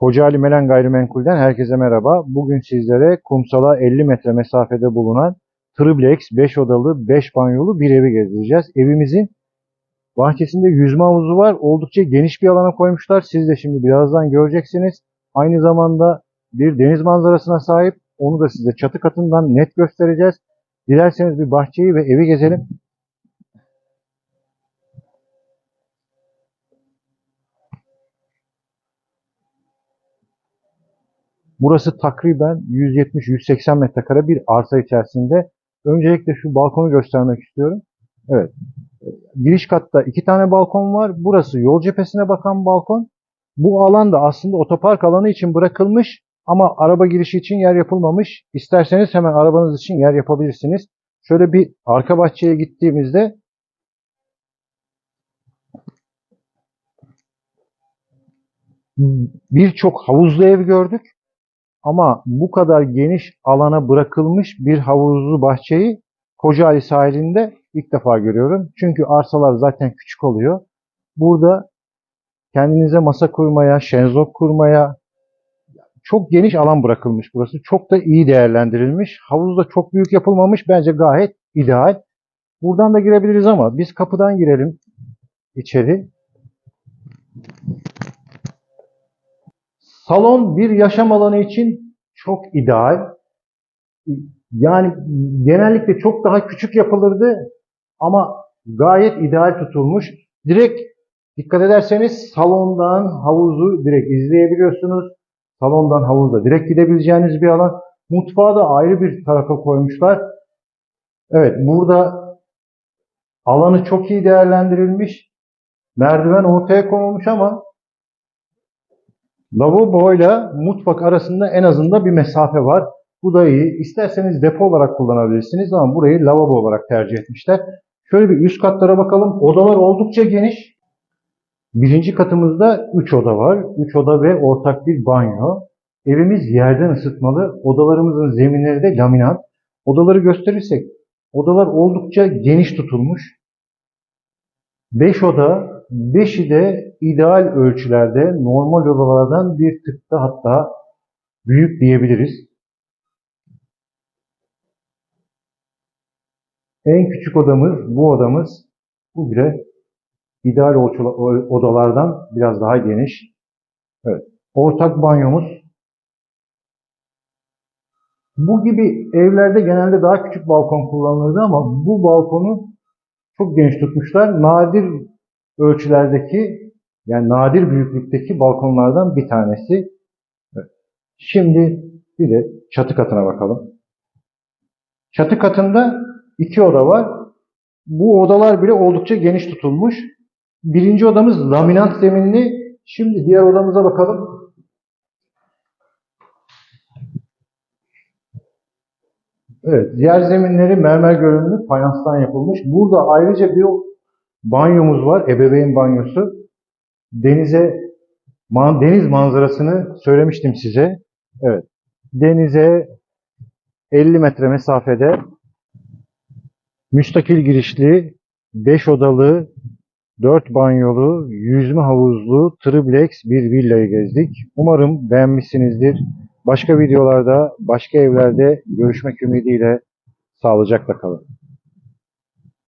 Kocaeli Melen Gayrimenkul'den herkese merhaba. Bugün sizlere kumsala 50 metre mesafede bulunan triplex 5 odalı 5 banyolu bir evi gezdireceğiz. Evimizin bahçesinde yüzme havuzu var. Oldukça geniş bir alana koymuşlar. Siz de şimdi birazdan göreceksiniz. Aynı zamanda bir deniz manzarasına sahip. Onu da size çatı katından net göstereceğiz. Dilerseniz bir bahçeyi ve evi gezelim. Burası takriben 170-180 metrekare bir arsa içerisinde. Öncelikle şu balkonu göstermek istiyorum. Evet. Giriş katta iki tane balkon var. Burası yol cephesine bakan balkon. Bu alan da aslında otopark alanı için bırakılmış ama araba girişi için yer yapılmamış. İsterseniz hemen arabanız için yer yapabilirsiniz. Şöyle bir arka bahçeye gittiğimizde birçok havuzlu ev gördük. Ama bu kadar geniş alana bırakılmış bir havuzlu bahçeyi Kocaeli sahilinde ilk defa görüyorum. Çünkü arsalar zaten küçük oluyor. Burada kendinize masa kurmaya, şenzok kurmaya çok geniş alan bırakılmış burası. Çok da iyi değerlendirilmiş. Havuz da çok büyük yapılmamış. Bence gayet ideal. Buradan da girebiliriz ama biz kapıdan girelim içeri. Salon bir yaşam alanı için çok ideal. Yani genellikle çok daha küçük yapılırdı ama gayet ideal tutulmuş. Direkt dikkat ederseniz salondan havuzu direkt izleyebiliyorsunuz. Salondan havuza direkt gidebileceğiniz bir alan. Mutfağı da ayrı bir tarafa koymuşlar. Evet burada alanı çok iyi değerlendirilmiş. Merdiven ortaya konulmuş ama Lavaboyla mutfak arasında en azından bir mesafe var. Bu da iyi. İsterseniz depo olarak kullanabilirsiniz ama burayı lavabo olarak tercih etmişler. Şöyle bir üst katlara bakalım. Odalar oldukça geniş. Birinci katımızda 3 oda var. 3 oda ve ortak bir banyo. Evimiz yerden ısıtmalı. Odalarımızın zeminleri de laminat. Odaları gösterirsek odalar oldukça geniş tutulmuş. 5 oda, 5'i de ideal ölçülerde normal odalardan bir tık da hatta büyük diyebiliriz. En küçük odamız bu odamız. Bu bile ideal odalardan biraz daha geniş. Evet. Ortak banyomuz. Bu gibi evlerde genelde daha küçük balkon kullanılırdı ama bu balkonu çok geniş tutmuşlar. Nadir ölçülerdeki yani nadir büyüklükteki balkonlardan bir tanesi. Şimdi bir de çatı katına bakalım. Çatı katında iki oda var. Bu odalar bile oldukça geniş tutulmuş. Birinci odamız laminat zeminli. Şimdi diğer odamıza bakalım. Evet, diğer zeminleri mermer görünümlü fayanstan yapılmış. Burada ayrıca bir banyomuz var, ebeveyn banyosu. Denize, man- deniz manzarasını söylemiştim size. Evet, denize 50 metre mesafede müstakil girişli, 5 odalı, 4 banyolu, yüzme havuzlu, triplex bir villayı gezdik. Umarım beğenmişsinizdir. Başka videolarda, başka evlerde görüşmek ümidiyle sağlıcakla kalın.